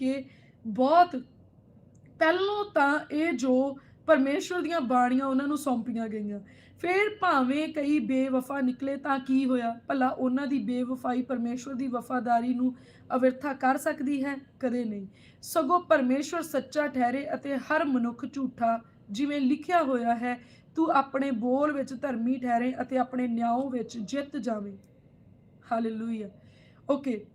ਕਰਕੇ ਬਹੁਤ ਪਹਿਲੋਂ ਤਾਂ ਇਹ ਜੋ ਪਰਮੇਸ਼ਵਰ ਦੀਆਂ ਬਾਣੀਆਂ ਉਹਨਾਂ ਨੂੰ ਸੌਂਪੀਆਂ ਗਈਆਂ। ਫਿਰ ਭਾਵੇਂ ਕਈ ਬੇਵਫਾ ਨਿਕਲੇ ਤਾਂ ਕੀ ਹੋਇਆ? ਭਲਾ ਉਹਨਾਂ ਦੀ ਬੇਵਫਾਈ ਪਰਮੇਸ਼ਵਰ ਦੀ ਵਫਾਦਾਰੀ ਨੂੰ ਅਵਿਰਥਾ ਕਰ ਸਕਦੀ ਹੈ? ਕਦੇ ਨਹੀਂ। ਸਗੋਂ ਪਰਮੇਸ਼ਵਰ ਸੱਚਾ ਠਹਿਰੇ ਅਤੇ ਹਰ ਮਨੁੱਖ ਝੂਠਾ ਜਿਵੇਂ ਲਿਖਿਆ ਹੋਇਆ ਹੈ, ਤੂੰ ਆਪਣੇ ਬੋਲ ਵਿੱਚ ਧਰਮੀ ਠਹਿਰੇ ਅਤੇ ਆਪਣੇ ਨਿਆਂ ਵਿੱਚ ਜਿੱਤ ਜਾਵੇਂ। ਹਾਲੇਲੂਇਆ ਓਕੇ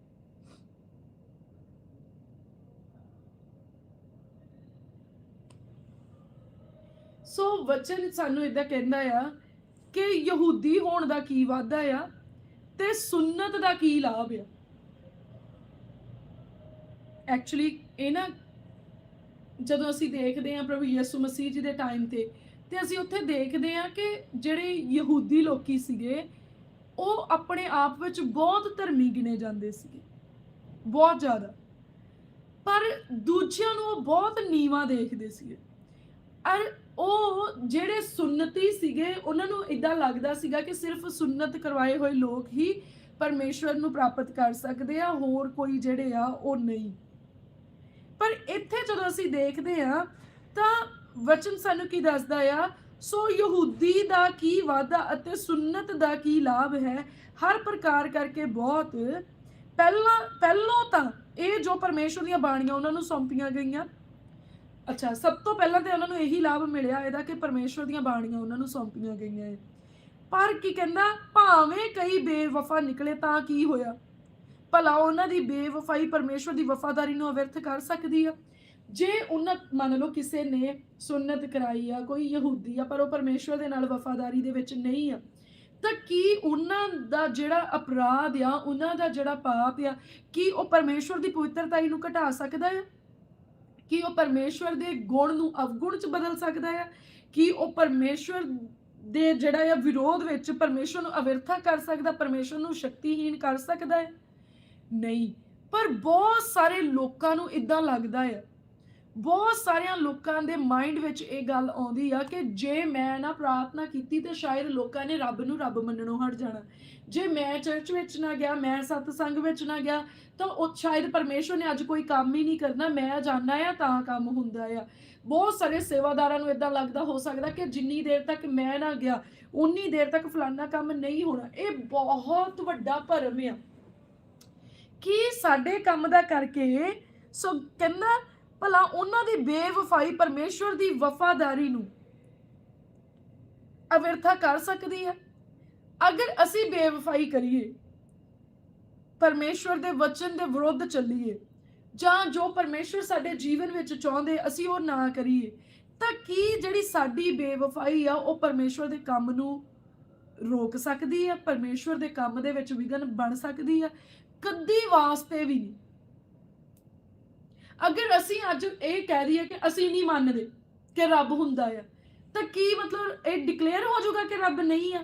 ਸੋ ਵਚਨ ਸਾਨੂੰ ਇਦਾਂ ਕਹਿੰਦਾ ਆ ਕਿ ਯਹੂਦੀ ਹੋਣ ਦਾ ਕੀ ਵਾਧਾ ਆ ਤੇ ਸੁਨਨਤ ਦਾ ਕੀ ਲਾਭ ਆ। ਐਕਚੁਅਲੀ ਇਹ ਨਾ ਜਦੋਂ ਅਸੀਂ ਦੇਖਦੇ ਹਾਂ ਪ੍ਰਭੂ ਯਿਸੂ ਮਸੀਹ ਜੀ ਦੇ ਟਾਈਮ ਤੇ ਤੇ ਅਸੀਂ ਉੱਥੇ ਦੇਖਦੇ ਹਾਂ ਕਿ ਜਿਹੜੇ ਯਹੂਦੀ ਲੋਕੀ ਸੀਗੇ, ਉਹ ਆਪਣੇ ਆਪ ਵਿੱਚ ਬਹੁਤ ਧਰਮੀ ਗਿਣੇ ਜਾਂਦੇ ਸੀਗੇ। ਬਹੁਤ ਜ਼ਿਆਦਾ। ਪਰ ਦੂਜਿਆਂ ਨੂੰ ਉਹ ਬਹੁਤ ਨੀਵਾ ਦੇਖਦੇ ਸੀਗੇ। ਔਰ ਉਹ ਜਿਹੜੇ ਸੁਨਨਤੀ ਸੀਗੇ, ਉਹਨਾਂ ਨੂੰ ਇਦਾਂ ਲੱਗਦਾ ਸੀਗਾ ਕਿ ਸਿਰਫ ਸੁਨਨਤ ਕਰਵਾਏ ਹੋਏ ਲੋਕ ਹੀ ਪਰਮੇਸ਼ਵਰ ਨੂੰ ਪ੍ਰਾਪਤ ਕਰ ਸਕਦੇ ਆ, ਹੋਰ ਕੋਈ ਜਿਹੜੇ ਆ, ਉਹ ਨਹੀਂ। ਪਰ ਇੱਥੇ ਜਦੋਂ ਅਸੀਂ ਦੇਖਦੇ ਆ ਤਾਂ ਵਚਨ ਸਾਨੂੰ ਕੀ ਦੱਸਦਾ ਆ? ਸੋ ਯਹੂਦੀ ਦਾ ਕੀ ਵਾਦਾ ਅਤੇ ਸੁਨਨਤ ਦਾ ਕੀ ਲਾਭ ਹੈ? ਹਰ ਪ੍ਰਕਾਰ ਕਰਕੇ ਬਹੁਤ। ਪਹਿਲਾਂ, ਪਹਿਲੋਂ ਤਾਂ ਇਹ ਜੋ ਪਰਮੇਸ਼ਵਰ ਦੀਆਂ ਬਾਣੀਆਂ ਉਹਨਾਂ ਨੂੰ ਸੌਂਪੀਆਂ ਗਈਆਂ ਅੱਛਾ, ਸਭ ਤੋਂ ਪਹਿਲਾਂ ਤੇ ਉਹਨਾਂ ਨੂੰ ਇਹੀ ਲਾਭ ਮਿਲਿਆ ਇਹਦਾ ਕਿ ਪਰਮੇਸ਼ਵਰ ਦੀਆਂ ਬਾਣੀਆਂ ਉਹਨਾਂ ਨੂੰ ਸੌਂਪੀਆਂ ਗਈਆਂ ਹੈ ਪਰ ਕੀ ਕਹਿੰਦਾ? ਭਾਵੇਂ ਕਈ ਬੇਵਫਾ ਨਿਕਲੇ ਤਾਂ ਕੀ ਹੋਇਆ? ਭਲਾ ਉਹਨਾਂ ਦੀ ਬੇਵਫਾਈ ਪਰਮੇਸ਼ਵਰ ਦੀ ਵਫਾਦਾਰੀ ਨੂੰ ਅਵਿਰਥ ਕਰ ਸਕਦੀ ਆ? ਜੇ ਉਹਨਾਂ, ਮੰਨ ਲਓ ਕਿਸੇ ਨੇ ਸੁਨਨਤ ਕਰਾਈ ਆ, ਕੋਈ ਯਹੂਦੀ ਆ, ਪਰ ਉਹ ਪਰਮੇਸ਼ਵਰ ਦੇ ਨਾਲ ਵਫਾਦਾਰੀ ਦੇ ਵਿੱਚ ਨਹੀਂ ਆ, ਤਾਂ ਕੀ ਉਹਨਾਂ ਦਾ ਜਿਹੜਾ ਅਪਰਾਧ ਆ, ਉਹਨਾਂ ਦਾ ਜਿਹੜਾ ਪਾਪ ਆ, ਕੀ ਉਹ ਪਰਮੇਸ਼ਵਰ ਦੀ ਪਵਿੱਤਰਤਾਈ ਨੂੰ ਘਟਾ ਸਕਦਾ ਹੈ ਕੀ ਉਹ ਪਰਮੇਸ਼ਵਰ ਦੇ ਗੁਣ ਨੂੰ ਅਵਗੁਣ ਚ ਬਦਲ ਸਕਦਾ ਹੈ ਕੀ ਉਹ ਪਰਮੇਸ਼ਵਰ ਦੇ ਜਿਹੜਾ ਆ ਵਿਰੋਧ ਵਿੱਚ ਪਰਮੇਸ਼ਵਰ ਨੂੰ ਅਵਿਰਥਾ ਕਰ ਸਕਦਾ, ਪਰਮੇਸ਼ਵਰ ਨੂੰ ਸ਼ਕਤੀਹੀਣ ਕਰ ਸਕਦਾ ਹੈ? ਨਹੀਂ, ਪਰ ਬਹੁਤ ਸਾਰੇ ਲੋਕਾਂ ਨੂੰ ਇਦਾਂ ਲੱਗਦਾ ਹੈ ਬਹੁਤ ਸਾਰਿਆਂ ਲੋਕਾਂ ਦੇ ਮਾਈਂਡ ਵਿੱਚ ਇਹ ਗੱਲ ਆਉਂਦੀ ਆ ਕਿ ਜੇ ਮੈਂ ਨਾ ਪ੍ਰਾਰਥਨਾ ਕੀਤੀ ਤੇ ਸ਼ਾਇਦ ਲੋਕਾਂ ਨੇ ਰੱਬ ਨੂੰ ਰੱਬ ਮੰਨਣੋਂ ਹਟ ਜਾਣਾ। ਜੇ ਮੈਂ ਚਰਚ ਵਿੱਚ ਨਾ ਗਿਆ, ਮੈਂ ਸਤਸੰਗ ਵਿੱਚ ਨਾ ਗਿਆ, ਤਾਂ ਉਹ ਸ਼ਾਇਦ ਪਰਮੇਸ਼ਵਰ ਨੇ ਅੱਜ ਕੋਈ ਕੰਮ ਹੀ ਨਹੀਂ ਕਰਨਾ। ਮੈਂ ਜਾਣਾ ਆ, ਤਾਂ ਕੰਮ ਹੁੰਦਾ ਆ। ਬਹੁਤ ਸਾਰੇ ਸੇਵਾਦਾਰਾਂ ਨੂੰ ਇਦਾਂ ਲੱਗਦਾ ਹੋ ਸਕਦਾ ਕਿ ਜਿੰਨੀ ਦੇਰ ਤੱਕ ਮੈਂ ਨਾ ਗਿਆ ਉਨੀ ਦੇਰ ਤੱਕ ਫਲਾਨਾ ਕੰਮ ਨਹੀਂ ਹੋਣਾ। ਇਹ ਬਹੁਤ ਵੱਡਾ ਭਰਮ ਆ। ਕੀ ਸਾਡੇ ਕੰਮ ਦਾ ਕਰਕੇ ਸੋ ਕਹਿੰਦਾ ਭਲਾ ਉਹਨਾਂ ਦੀ ਬੇਵਫਾਈ ਪਰਮੇਸ਼ਵਰ ਦੀ ਵਫਾਦਾਰੀ ਨੂੰ ਅਵਿਰਥਾ ਕਰ ਸਕਦੀ ਹੈ? ਅਗਰ ਅਸੀਂ ਬੇਵਫਾਈ ਕਰੀਏ, ਪਰਮੇਸ਼ਵਰ ਦੇ ਵਚਨ ਦੇ ਵਿਰੁੱਧ ਚੱਲੀਏ, ਜਾਂ ਜੋ ਪਰਮੇਸ਼ਵਰ ਸਾਡੇ ਜੀਵਨ ਵਿੱਚ ਚਾਹੁੰਦੇ, ਅਸੀਂ ਉਹ ਨਾ ਕਰੀਏ, ਤਾਂ ਕੀ ਜਿਹੜੀ ਸਾਡੀ ਬੇਵਫਾਈ ਆ, ਉਹ ਪਰਮੇਸ਼ਵਰ ਦੇ ਕੰਮ ਨੂੰ ਰੋਕ ਸਕਦੀ ਹੈ ਪਰਮੇਸ਼ਵਰ ਦੇ ਕੰਮ ਦੇ ਵਿੱਚ ਵਿਗਨ ਬਣ ਸਕਦੀ ਹੈ ਕਦੀ ਵਾਸਤੇ ਵੀ ਨਹੀਂ। ਅਗਰ ਅਸੀਂ ਅੱਜ ਇਹ ਕਹਿ ਦਈਏ ਕਿ ਅਸੀਂ ਨਹੀਂ ਮੰਨਦੇ ਕਿ ਰੱਬ ਹੁੰਦਾ ਆ, ਤਾਂ ਕੀ ਮਤਲਬ ਇਹ ਡਿਕਲੇਅਰ ਹੋ ਜਾਊਗਾ ਕਿ ਰੱਬ ਨਹੀਂ ਆ?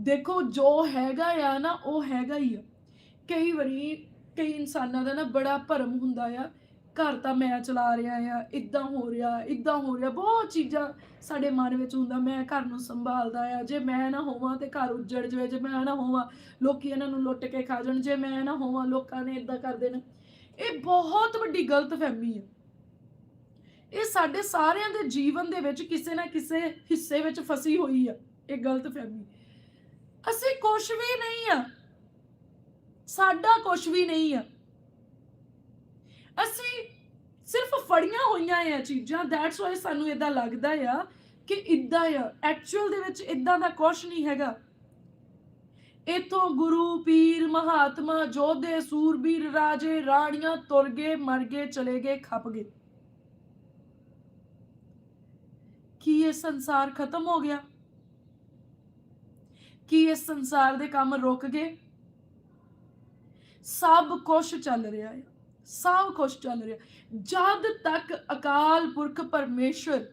ਦੇਖੋ, ਜੋ ਹੈਗਾ ਆ ਨਾ, ਉਹ ਹੈਗਾ ਹੀ ਆ। ਕਈ ਵਾਰੀ ਕਈ ਇਨਸਾਨਾਂ ਦਾ ਨਾ ਬੜਾ ਭਰਮ ਹੁੰਦਾ ਆ, ਘਰ ਤਾਂ ਮੈਂ ਚਲਾ ਰਿਹਾ ਆ, ਇਦਾਂ ਹੋ ਰਿਹਾ, ਇਦਾਂ ਹੋ ਰਿਹਾ, ਬਹੁਤ ਚੀਜ਼ਾਂ ਸਾਡੇ ਮਨ ਵਿੱਚ ਹੁੰਦਾ, ਮੈਂ ਘਰ ਨੂੰ ਸੰਭਾਲਦਾ ਆ, ਜੇ ਮੈਂ ਨਾ ਹੋਵਾਂ ਤੇ ਘਰ ਉੱਜੜ ਜਾਵੇ, ਜੇ ਮੈਂ ਨਾ ਹੋਵਾਂ, ਲੋਕੀ ਇਹਨਾਂ ਨੂੰ ਲੁੱਟ ਕੇ ਖਾ ਜਾਣ, ਜੇ ਮੈਂ ਨਾ ਹੋਵਾਂ, ਲੋਕਾਂ ਨੇ ਇਦਾਂ ਕਰ ਦੇਣਾ। ਇਹ ਬਹੁਤ ਵੱਡੀ ਗਲਤਫਹਿਮੀ ਹੈ। ਇਹ ਸਾਡੇ ਸਾਰਿਆਂ ਦੇ ਜੀਵਨ ਦੇ ਵਿੱਚ ਕਿਸੇ ਨਾ ਕਿਸੇ ਹਿੱਸੇ ਵਿੱਚ ਫਸੀ ਹੋਈ ਆ। ਇਹ ਗਲਤਫਹਿਮੀ ਅਸੀਂ ਕੁਝ ਵੀ ਨਹੀਂ ਆ। ਸਾਡਾ ਕੁਝ ਵੀ ਨਹੀਂ ਆ। ਅਸੀਂ ਸਿਰਫ ਫੜੀਆਂ ਹੋਈਆਂ ਆ ਚੀਜ਼ਾਂ। ਦੈਟਸ ਵਾਈ ਸਾਨੂੰ ਇਦਾਂ ਲੱਗਦਾ ਆ ਕਿ ਇਦਾਂ ਆ। ਐਕਚੁਅਲ ਦੇ ਵਿੱਚ ਇਦਾਂ ਦਾ ਕੁਝ ਨਹੀਂ ਹੈਗਾ। ਇਥੋਂ ਗੁਰੂ ਪੀਰ ਮਹਾਤਮਾ ਜੋਧੇ ਸੂਰਬੀਰ ਰਾਜੇ, ਰਾਣੀਆਂ ਤੁਰ ਗਏ, ਮਰ ਗਏ, ਚਲੇ ਗਏ, ਖੱਪ ਗਏ। ਕੀ ਇਹ ਸੰਸਾਰ ਖਤਮ ਹੋ ਗਿਆ? ਕੀ ਇਸ ਸੰਸਾਰ ਦੇ ਕੰਮ ਰੁਕ ਗਏ? ਸਭ ਕੁਝ ਚੱਲ ਰਿਹਾ ਹੈ ਸਭ ਕੁਝ ਚੱਲ ਰਿਹਾ। ਜਦ ਤੱਕ ਅਕਾਲ ਪੁਰਖ ਪਰਮੇਸ਼ਵਰ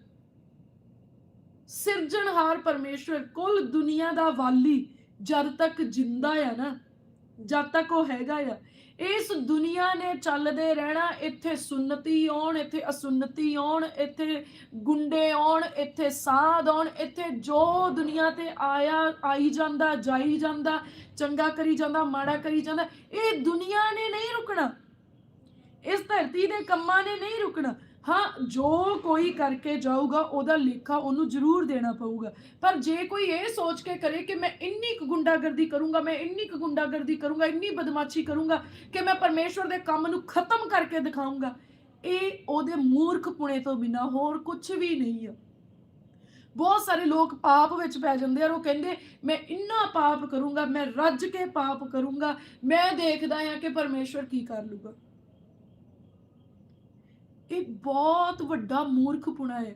ਸਿਰਜਣਹਾਰ ਪਰਮੇਸ਼ਵਰ ਕੁੱਲ ਦੁਨੀਆ ਦਾ ਵਾਲੀ ਜਦ ਤੱਕ ਜਿੰਦਾ ਆ ਨਾ, ਜਦ ਤੱਕ ਉਹ ਹੈਗਾ ਆ, ਇਸ ਦੁਨੀਆ ਨੇ ਚੱਲਦੇ ਰਹਿਣਾ, ਇੱਥੇ ਸੁਨਤੀ ਆਉਣ, ਇੱਥੇ ਅਸੁੰਨਤੀ ਆਉਣ, ਇੱਥੇ ਗੁੰਡੇ ਆਉਣ, ਇੱਥੇ ਸਾਧ ਆਉਣ, ਇੱਥੇ ਜੋ ਦੁਨੀਆ ਤੇ ਆਇਆ, ਆਈ ਜਾਂਦਾ, ਜਾਈ ਜਾਂਦਾ, ਚੰਗਾ ਕਰੀ ਜਾਂਦਾ, ਮਾੜਾ ਕਰੀ ਜਾਂਦਾ, ਇਹ ਦੁਨੀਆ ਨੇ ਨਹੀਂ ਰੁਕਣਾ। ਇਸ ਧਰਤੀ ਦੇ ਕੰਮਾਂ ਨੇ ਨਹੀਂ ਰੁਕਣਾ। ਹਾਂ, ਜੋ ਕੋਈ ਕਰਕੇ ਜਾਊਗਾ, ਉਹਦਾ ਲੇਖਾ ਉਹਨੂੰ ਜ਼ਰੂਰ ਦੇਣਾ ਪਊਗਾ। ਪਰ ਜੇ ਕੋਈ ਇਹ ਸੋਚ ਕੇ ਕਰੇ ਕਿ ਮੈਂ ਇੰਨੀ ਕੁ ਗੁੰਡਾਗਰਦੀ ਕਰੂੰਗਾ, ਮੈਂ ਇੰਨੀ ਕੁ ਗੁੰਡਾਗਰਦੀ ਕਰੂੰਗਾ, ਇੰਨੀ ਬਦਮਾਸ਼ੀ ਕਰੂੰਗਾ ਕਿ ਮੈਂ ਪਰਮੇਸ਼ਵਰ ਦੇ ਕੰਮ ਨੂੰ ਖਤਮ ਕਰਕੇ ਦਿਖਾਊਂਗਾ, ਇਹ ਉਹਦੇ ਮੂਰਖ ਪੁਣੇ ਤੋਂ ਬਿਨਾ ਹੋਰ ਕੁਝ ਵੀ ਨਹੀਂ ਆ। ਬਹੁਤ ਸਾਰੇ ਲੋਕ ਪਾਪ ਵਿੱਚ ਪੈ ਜਾਂਦੇ ਆ ਔਰ ਉਹ ਕਹਿੰਦੇ, ਮੈਂ ਇੰਨਾ ਪਾਪ ਕਰੂੰਗਾ, ਮੈਂ ਰੱਜ ਕੇ ਪਾਪ ਕਰੂੰਗਾ, ਮੈਂ ਦੇਖਦਾ ਹਾਂ ਕਿ ਪਰਮੇਸ਼ਵਰ ਕੀ ਕਰ ਲੂਗਾ ਇਹ ਬਹੁਤ ਵੱਡਾ ਮੂਰਖਪੁਣਾ ਹੈ।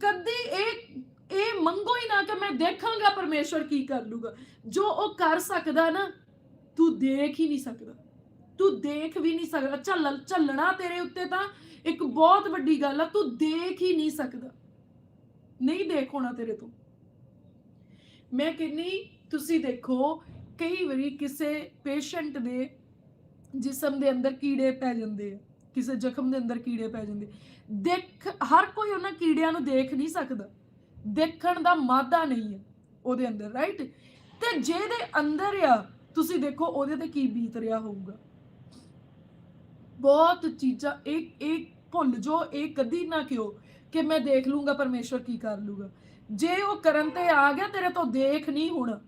ਕਦੇ ਇਹ ਇਹ ਮੰਗੋ ਹੀ ਨਾ ਕਿ ਮੈਂ ਦੇਖਾਂਗਾ ਪਰਮੇਸ਼ਵਰ ਕੀ ਕਰ ਲੂਗਾ। ਜੋ ਉਹ ਕਰ ਸਕਦਾ ਨਾ, ਤੂੰ ਦੇਖ ਹੀ ਨਹੀਂ ਸਕਦਾ। ਤੂੰ ਦੇਖ ਵੀ ਨਹੀਂ ਸਕਦਾ। ਚੱਲ ਚੱਲਣਾ ਤੇਰੇ ਉੱਤੇ ਤਾਂ ਇੱਕ ਬਹੁਤ ਵੱਡੀ ਗੱਲ ਆ। ਤੂੰ ਦੇਖ ਹੀ ਨਹੀਂ ਸਕਦਾ। ਨਹੀਂ ਦੇਖ ਹੋਣਾ ਤੇਰੇ ਤੋਂ। ਮੈਂ ਕਹਿੰਨੀ ਤੁਸੀਂ ਦੇਖੋ, ਕਈ ਵਾਰੀ ਕਿਸੇ ਪੇਸ਼ੈਂਟ ਦੇ ਜਿਸਮ ਦੇ ਅੰਦਰ ਕੀੜੇ ਪੈ ਜਾਂਦੇ ਆ। ਕਿਸੇ ਜ਼ਖਮ ਦੇ ਅੰਦਰ ਕੀੜੇ ਪੈ ਜਾਂਦੇ। ਦੇਖ, ਹਰ ਕੋਈ ਉਹਨਾਂ ਕੀੜਿਆਂ ਨੂੰ ਦੇਖ ਨਹੀਂ ਸਕਦਾ। ਦੇਖਣ ਦਾ ਮਾਦਾ ਨਹੀਂ ਹੈ ਉਹਦੇ ਅੰਦਰ ਰਾਈਟ ਤੇ ਜਿਹਦੇ ਅੰਦਰ ਆ, ਤੁਸੀਂ ਦੇਖੋ ਉਹਦੇ ਤੇ ਕੀ ਬੀਤ ਰਿਹਾ ਹੋਊਗਾ। ਬਹੁਤ ਚੀਜ਼ਾਂ ਇੱਕ ਇੱਕ ਭੁੱਲ ਜੋ ਇਹ ਕਦੀ ਨਾ ਕਿਉ ਕਿ ਮੈਂ ਦੇਖ ਲੂੰਗਾ ਪਰਮੇਸ਼ਵਰ ਕੀ ਕਰ ਲੂਗਾ ਜੇ ਉਹ ਕਰਨ ਤੇ ਆ ਗਿਆ, ਤੇਰੇ ਤੋਂ ਦੇਖ ਨਹੀਂ ਹੋਣਾ।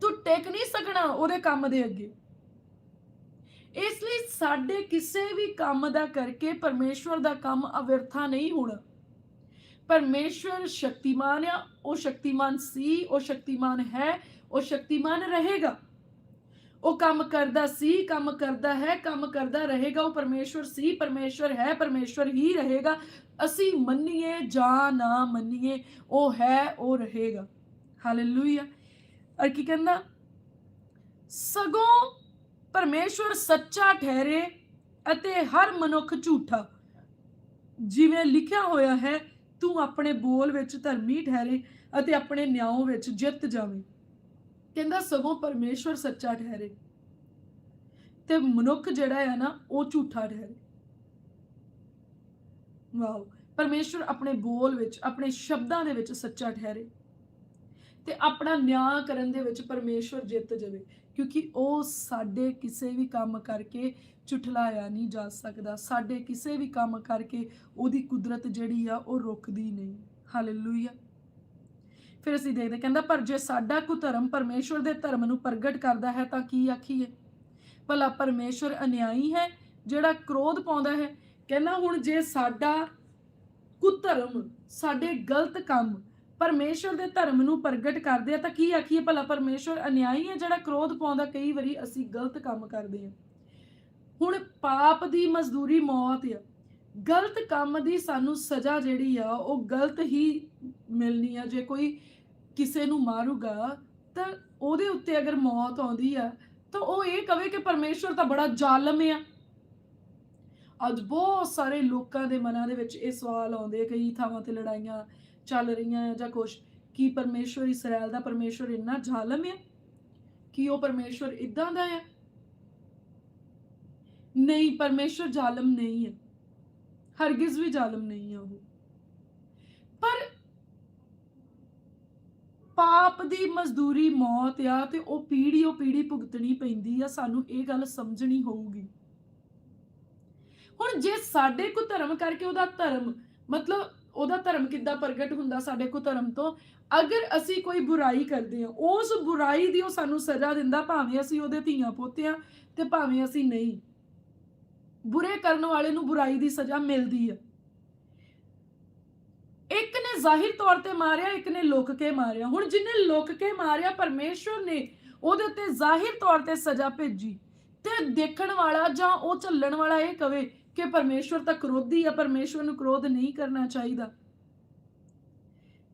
ਤੂੰ ਟੇਕ ਨਹੀਂ ਸਕਣਾ ਉਹਦੇ ਕੰਮ ਦੇ ਅੱਗੇ। ਇਸ ਲਈ ਸਾਡੇ ਕਿਸੇ ਵੀ ਕੰਮ ਦਾ ਕਰਕੇ ਪਰਮੇਸ਼ਵਰ ਦਾ ਕੰਮ ਅਵਿਰਥਾ ਨਹੀਂ ਹੋਣਾ। ਪਰਮੇਸ਼ਵਰ ਸ਼ਕਤੀਮਾਨ ਆ, ਉਹ ਸ਼ਕਤੀਮਾਨ ਸੀ, ਉਹ ਸ਼ਕਤੀਮਾਨ ਹੈ, ਉਹ ਸ਼ਕਤੀਮਾਨ ਰਹੇਗਾ। ਉਹ ਕੰਮ ਕਰਦਾ ਸੀ, ਕੰਮ ਕਰਦਾ ਹੈ, ਕੰਮ ਕਰਦਾ ਰਹੇਗਾ, ਉਹ ਪਰਮੇਸ਼ਵਰ ਸੀ, ਪਰਮੇਸ਼ਵਰ ਹੈ, ਪਰਮੇਸ਼ਵਰ ਹੀ ਰਹੇਗਾ। ਅਸੀਂ ਮੰਨੀਏ ਜਾਂ ਨਾ ਮੰਨੀਏ, ਉਹ ਹੈ, ਉਹ ਰਹੇਗਾ। ਹਾਲੇਲੂਇਆ ਔਰ ਕੀ ਕਹਿੰਦਾ? ਸਗੋਂ ਪਰਮੇਸ਼ਵਰ ਸੱਚਾ ਠਹਿਰੇ ਅਤੇ ਹਰ ਮਨੁੱਖ ਝੂਠਾ। ਜਿਵੇਂ ਲਿਖਿਆ ਹੋਇਆ ਹੈ, ਤੂੰ ਆਪਣੇ ਬੋਲ ਵਿੱਚ ਧਰਮੀ ਠਹਿਰੇ ਅਤੇ ਆਪਣੇ ਨਿਆਂ ਵਿੱਚ ਜਿੱਤ ਜਾਵੇਂ। ਕਹਿੰਦਾ ਸਗੋਂ ਪਰਮੇਸ਼ਵਰ ਸੱਚਾ ਠਹਿਰੇ। ਤੇ ਮਨੁੱਖ ਜਿਹੜਾ ਹੈ ਨਾ, ਉਹ ਝੂਠਾ ਠਹਿਰੇ। ਵਾਓ, ਪਰਮੇਸ਼ਵਰ ਆਪਣੇ ਬੋਲ ਵਿੱਚ, ਆਪਣੇ ਸ਼ਬਦਾਂ ਦੇ ਵਿੱਚ ਸੱਚਾ ਠਹਿਰੇ। ਤੇ ਆਪਣਾ ਨਿਆਂ ਕਰਨ ਦੇ ਵਿੱਚ ਪਰਮੇਸ਼ਵਰ ਜਿੱਤ ਜਾਵੇ। ਕਿਉਂਕਿ ਉਹ ਸਾਡੇ ਕਿਸੇ ਵੀ ਕੰਮ ਕਰਕੇ ਚੁਠਲਾਇਆ ਨਹੀਂ ਜਾ ਸਕਦਾ। ਸਾਡੇ ਕਿਸੇ ਵੀ ਕੰਮ ਕਰਕੇ ਉਹਦੀ ਕੁਦਰਤ ਜਿਹੜੀ ਆ, ਉਹ ਰੁਕਦੀ ਨਹੀਂ। ਹਾਲੇਲੂਇਆ ਫਿਰ ਅਸੀਂ ਦੇਖਦੇ, ਕਹਿੰਦਾ, ਪਰ ਜੇ ਸਾਡਾ ਕੋ ਧਰਮ ਪਰਮੇਸ਼ਵਰ ਦੇ ਧਰਮ ਨੂੰ ਪ੍ਰਗਟ ਕਰਦਾ ਹੈ, ਤਾਂ ਕੀ ਆਖੀਏ? ਭਲਾ ਪਰਮੇਸ਼ਵਰ ਅਨਿਆਈ ਹੈ, ਜਿਹੜਾ ਕ੍ਰੋਧ ਪਾਉਂਦਾ ਹੈ। ਕਹਿੰਦਾ, ਹੁਣ ਜੇ ਸਾਡਾ ਕੁਧਰਮ ਸਾਡੇ ਗਲਤ ਕੰਮ ਪਰਮੇਸ਼ਵਰ ਦੇ ਧਰਮ ਨੂੰ ਪ੍ਰਗਟ ਕਰਦੇ ਆ ਤਾਂ ਕੀ ਆਖੀਏ ਭਲਾ ਪਰਮੇਸ਼ਵਰ ਅਨਿਆਈ ਹੈ ਜਿਹੜਾ ਕ੍ਰੋਧ ਪਾਉਂਦਾ ਕਈ ਵਾਰੀ ਅਸੀਂ ਗਲਤ ਕੰਮ ਕਰਦੇ ਹਾਂ। ਹੁਣ ਪਾਪ ਦੀ ਮਜ਼ਦੂਰੀ ਮੌਤ ਆ। ਗਲਤ ਕੰਮ ਦੀ ਸਾਨੂੰ ਸਜ਼ਾ ਜਿਹੜੀ ਆ ਉਹ ਗਲਤ ਹੀ ਮਿਲਣੀ ਆ। ਜੇ ਕੋਈ ਕਿਸੇ ਨੂੰ ਮਾਰੂਗਾ ਤਾਂ ਉਹਦੇ ਉੱਤੇ ਅਗਰ ਮੌਤ ਆਉਂਦੀ ਆ ਤਾਂ ਉਹ ਇਹ ਕਵੇ ਕਿ ਪਰਮੇਸ਼ਵਰ ਤਾਂ ਬੜਾ ਜ਼ਾਲਮ ਆ। ਅੱਜ ਬਹੁਤ ਸਾਰੇ ਲੋਕਾਂ ਦੇ ਮਨਾਂ ਦੇ ਵਿੱਚ ਇਹ ਸਵਾਲ ਆਉਂਦੇ ਆ, ਕਈ ਥਾਵਾਂ ਤੇ ਲੜਾਈਆਂ ਚੱਲ ਰਹੀਆਂ ਆ ਜਾਂ ਕੁਛ? ਕੀ ਪਰਮੇਸ਼ਵਰ ਇਸਰਾਇਲ ਦਾ ਪਰਮੇਸ਼ਵਰ ਇੰਨਾ ਜ਼ਾਲਮ ਹੈ ਕਿ ਉਹ ਪਰਮੇਸ਼ਵਰ ਇਦਾਂ ਦਾ ਆ? ਨਹੀਂ, ਪਰਮੇਸ਼ਵਰ ਜ਼ਾਲਮ ਨਹੀਂ ਹੈ ਹਰਗਿਜ਼ ਵੀ ਜ਼ਾਲਮ ਨਹੀਂ ਹੈ ਉਹ। ਪਰ ਪਾਪ ਦੀ ਮਜ਼ਦੂਰੀ ਮੌਤ ਆ ਤੇ ਉਹ ਪੀੜੀ ਉਹ ਪੀੜੀ ਭੁਗਤਣੀ ਪੈਂਦੀ ਆ। ਸਾਨੂੰ ਇਹ ਗੱਲ ਸਮਝਣੀ ਹੋਊਗੀ। ਹੁਣ ਜੇ ਸਾਡੇ ਕੋ ਧਰਮ ਕਰਕੇ ਉਹਦਾ ਧਰਮ ਮਤਲਬ ਉਹਦਾ ਧਰਮ ਕਿੱਦਾਂ ਪ੍ਰਗਟ ਹੁੰਦਾ ਸਾਡੇ ਕੋ ਧਰਮ ਤੋਂ? ਅਗਰ ਅਸੀਂ ਕੋਈ ਬੁਰਾਈ ਕਰਦੇ ਹਾਂ, ਉਸ ਬੁਰਾਈ ਦੀ ਉਹ ਸਾਨੂੰ ਸਜ਼ਾ ਦਿੰਦਾ, ਭਾਵੇਂ ਅਸੀਂ ਉਹਦੇ ਧੀਆਂ ਪੋਤੇ ਤੇ ਭਾਵੇਂ ਅਸੀਂ ਨਹੀਂ। ਬੁਰੇ ਕਰਨ ਵਾਲੇ ਨੂੰ ਬੁਰਾਈ ਦੀ ਸਜ਼ਾ ਮਿਲਦੀ ਹੈ ਇੱਕ ਨੇ ਜ਼ਾਹਿਰ ਤੌਰ ਤੇ ਮਾਰਿਆ, ਇੱਕ ਨੇ ਲੁਕ ਕੇ ਮਾਰਿਆ। ਹੁਣ ਜਿਹਨੇ ਲੁਕ ਕੇ ਮਾਰਿਆ, ਪਰਮੇਸ਼ਵਰ ਨੇ ਉਹਦੇ ਉੱਤੇ ਜ਼ਾਹਿਰ ਤੌਰ ਤੇ ਸਜ਼ਾ ਭੇਜੀ। ਤੇ ਦੇਖਣ ਵਾਲਾ ਜਾਂ ਉਹ ਚੱਲਣ ਵਾਲਾ ਇਹ ਕਵੇ ਕਿ ਪਰਮੇਸ਼ਵਰ ਤਾਂ ਕ੍ਰੋਧੀ ਆ, ਪਰਮੇਸ਼ਵਰ ਨੂੰ ਕ੍ਰੋਧ ਨਹੀਂ ਕਰਨਾ ਚਾਹੀਦਾ।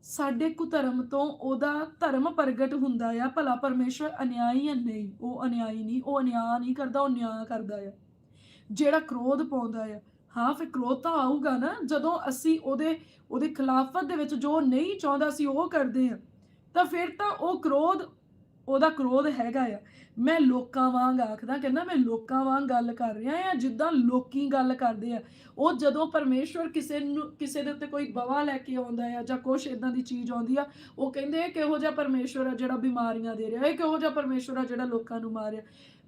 ਸਾਡੇ ਕੁਧਰਮ ਤੋਂ ਉਹਦਾ ਧਰਮ ਪ੍ਰਗਟ ਹੁੰਦਾ ਆ, ਭਲਾ ਪਰਮੇਸ਼ਵਰ ਅਨਿਆਈ ਹੈ ਨਹੀਂ, ਉਹ ਅਨਿਆਈ ਨਹੀਂ, ਉਹ ਅਨਿਆ ਨਹੀਂ ਕਰਦਾ, ਉਹ ਨਿਆਂ ਕਰਦਾ ਆ। ਜਿਹੜਾ ਕ੍ਰੋਧ ਪਾਉਂਦਾ ਆ, ਹਾਂ, ਫਿਰ ਕ੍ਰੋਧ ਤਾਂ ਆਊਗਾ ਨਾ, ਜਦੋਂ ਅਸੀਂ ਉਹਦੇ ਉਹਦੇ ਖਿਲਾਫਤ ਦੇ ਵਿੱਚ ਜੋ ਨਹੀਂ ਚਾਹੁੰਦਾ ਸੀ ਉਹ ਕਰਦੇ ਆ। ਤਾਂ ਫਿਰ ਤਾਂ ਉਹ ਕ੍ਰੋਧ ਉਹਦਾ ਕ੍ਰੋਧ ਹੈਗਾ ਆ। ਮੈਂ ਲੋਕਾਂ ਵਾਂਗ ਆਖਦਾ ਕਹਿੰਦਾ ਮੈਂ ਲੋਕਾਂ ਵਾਂਗ ਗੱਲ ਕਰ ਰਿਹਾ ਆ, ਜਿੱਦਾਂ ਲੋਕੀ ਗੱਲ ਕਰਦੇ ਆ। ਉਹ ਜਦੋਂ ਪਰਮੇਸ਼ਵਰ ਕਿਸੇ ਨੂੰ, ਕਿਸੇ ਦੇ ਉੱਤੇ ਕੋਈ ਬਵਾ ਲੈ ਕੇ ਆਉਂਦਾ ਆ ਜਾਂ ਕੁਛ ਇਦਾਂ ਦੀ ਚੀਜ਼ ਆਉਂਦੀ ਆ, ਉਹ ਕਹਿੰਦੇ ਕਿਹੋ ਜਿਹਾ ਪਰਮੇਸ਼ਵਰ ਆ ਜਿਹੜਾ ਬਿਮਾਰੀਆਂ ਦੇ ਰਿਹਾ। ਇਹ ਕਿਹੋ ਜਿਹਾ ਪਰਮੇਸ਼ਵਰ ਆ ਜਿਹੜਾ ਲੋਕਾਂ ਨੂੰ ਮਾਰ ਰਿਹਾ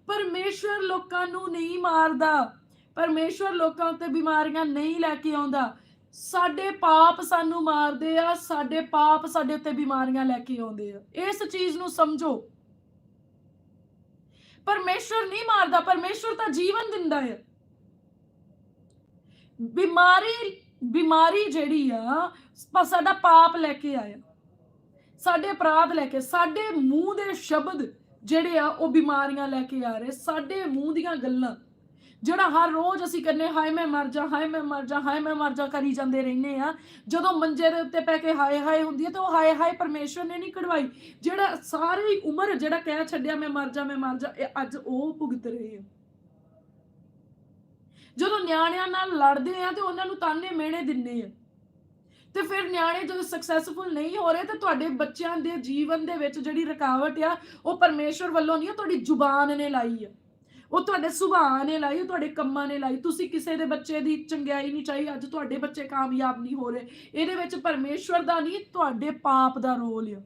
ਪਰਮੇਸ਼ਵਰ ਲੋਕਾਂ ਨੂੰ ਨਹੀਂ ਮਾਰਦਾ। ਪਰਮੇਸ਼ਵਰ ਲੋਕਾਂ ਉੱਤੇ ਬਿਮਾਰੀਆਂ ਨਹੀਂ ਲੈ ਕੇ ਆਉਂਦਾ। ਸਾਡੇ ਪਾਪ ਸਾਨੂੰ ਮਾਰਦੇ ਆ, ਸਾਡੇ ਪਾਪ ਸਾਡੇ ਉੱਤੇ ਬਿਮਾਰੀਆਂ ਲੈ ਕੇ ਆਉਂਦੇ ਆ। ਇਸ ਚੀਜ਼ ਨੂੰ ਸਮਝੋ। ਪਰਮੇਸ਼ਵਰ ਨਹੀਂ ਮਾਰਦਾ, ਪਰਮੇਸ਼ਵਰ ਤਾਂ ਜੀਵਨ ਦਿੰਦਾ ਹੈ ਬਿਮਾਰੀ ਬਿਮਾਰੀ ਜਿਹੜੀ ਆ ਸਾਡਾ ਪਾਪ ਲੈ ਕੇ ਆਇਆ। ਸਾਡੇ ਅਪਰਾਧ ਲੈ ਕੇ, ਸਾਡੇ ਮੂੰਹ ਦੇ ਸ਼ਬਦ ਜਿਹੜੇ ਆ, ਉਹ ਬਿਮਾਰੀਆਂ ਲੈ ਕੇ ਆ ਰਹੇ। ਸਾਡੇ ਮੂੰਹ ਦੀਆਂ ਗੱਲਾਂ ਜਿਹੜਾ ਹਰ ਰੋਜ਼ ਅਸੀਂ ਕਰਨੇ ਹਾਏ ਮੈਂ ਮਰ ਜਾ, ਹਾਏ ਮੈਂ ਮਰ ਜਾ, ਹਾਏ ਮੈਂ ਮਰ ਜਾ ਕਰੀ ਜਾਂਦੇ ਰਹਿੰਦੇ ਆ। ਜਦੋਂ ਮੰਜੇ ਦੇ ਉੱਤੇ ਪੈ ਕੇ ਹਾਏ ਹਾਏ ਹੁੰਦੀ ਹੈ ਤਾਂ ਉਹ ਹਾਏ ਹਾਏ ਪਰਮੇਸ਼ਵਰ ਨੇ ਨਹੀਂ ਕਢਵਾਈ। ਜਿਹੜਾ ਸਾਰੀ ਉਮਰ ਜਿਹੜਾ ਕਹਿ ਛੱਡਿਆ, ਮੈਂ ਮਰ ਜਾ, ਮੈਂ ਮਰ ਜਾ, ਇਹ ਅੱਜ ਉਹ ਭੁਗਤ ਰਹੇ ਆ। ਜਦੋਂ ਨਿਆਣਿਆਂ ਨਾਲ ਲੜਦੇ ਆ ਤੇ ਉਹਨਾਂ ਨੂੰ ਤਾਨੇ ਮਿਹਣੇ ਦਿੰਨੇ ਆ। ਤੇ ਫਿਰ ਨਿਆਣੇ ਜਦੋਂ ਸਕਸੈਸਫੁਲ ਨਹੀਂ ਹੋ ਰਹੇ ਤੇ ਤੁਹਾਡੇ ਬੱਚਿਆਂ ਦੇ ਜੀਵਨ ਦੇ ਵਿੱਚ ਜਿਹੜੀ ਰੁਕਾਵਟ ਆ, ਉਹ ਪਰਮੇਸ਼ਵਰ ਵੱਲੋਂ ਨਹੀਂ ਆ ਤੁਹਾਡੀ ਜ਼ੁਬਾਨ ਨੇ ਲਾਈ ਆ। ਉਹ ਤੁਹਾਡੇ ਸੁਭਾਅ ਨੇ ਲਾਈ, ਉਹ ਤੁਹਾਡੇ ਕੰਮਾਂ ਨੇ ਲਾਈ। ਤੁਸੀਂ ਕਿਸੇ ਦੇ ਬੱਚੇ ਦੀ ਚੰਗਿਆਈ ਨਹੀਂ ਚਾਹੀ, ਅੱਜ ਤੁਹਾਡੇ ਬੱਚੇ ਕਾਮਯਾਬ ਨਹੀਂ ਹੋ ਰਹੇ। ਇਹਦੇ ਵਿੱਚ ਪਰਮੇਸ਼ਵਰ ਦਾ ਨਹੀਂ, ਤੁਹਾਡੇ ਪਾਪ ਦਾ ਰੋਲ ਆ।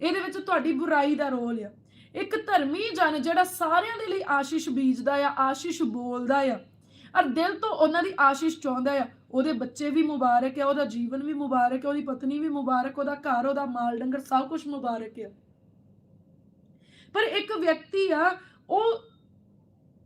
ਇਹਦੇ ਵਿੱਚ ਤੁਹਾਡੀ ਬੁਰਾਈ ਦਾ ਰੋਲ ਆ। ਇੱਕ ਧਰਮੀ ਜਨ ਜਿਹੜਾ ਸਾਰਿਆਂ ਦੇ ਲਈ ਆਸ਼ੀਸ਼ ਬੀਜਦਾ ਆ, ਆਸ਼ੀਸ਼ ਬੋਲਦਾ ਆ, ਔਰ ਦਿਲ ਤੋਂ ਉਹਨਾਂ ਦੀ ਆਸ਼ੀਸ਼ ਚਾਹੁੰਦਾ ਆ, ਉਹਦੇ ਬੱਚੇ ਵੀ ਮੁਬਾਰਕ ਹੈ ਉਹਦਾ ਜੀਵਨ ਵੀ ਮੁਬਾਰਕ ਹੈ ਉਹਦੀ ਪਤਨੀ ਵੀ ਮੁਬਾਰਕ, ਉਹਦਾ ਘਰ, ਉਹਦਾ ਮਾਲ ਡੰਗਰ ਸਭ ਕੁਝ ਮੁਬਾਰਕ ਹੈ ਪਰ ਇੱਕ ਵਿਅਕਤੀ ਆ ਉਹ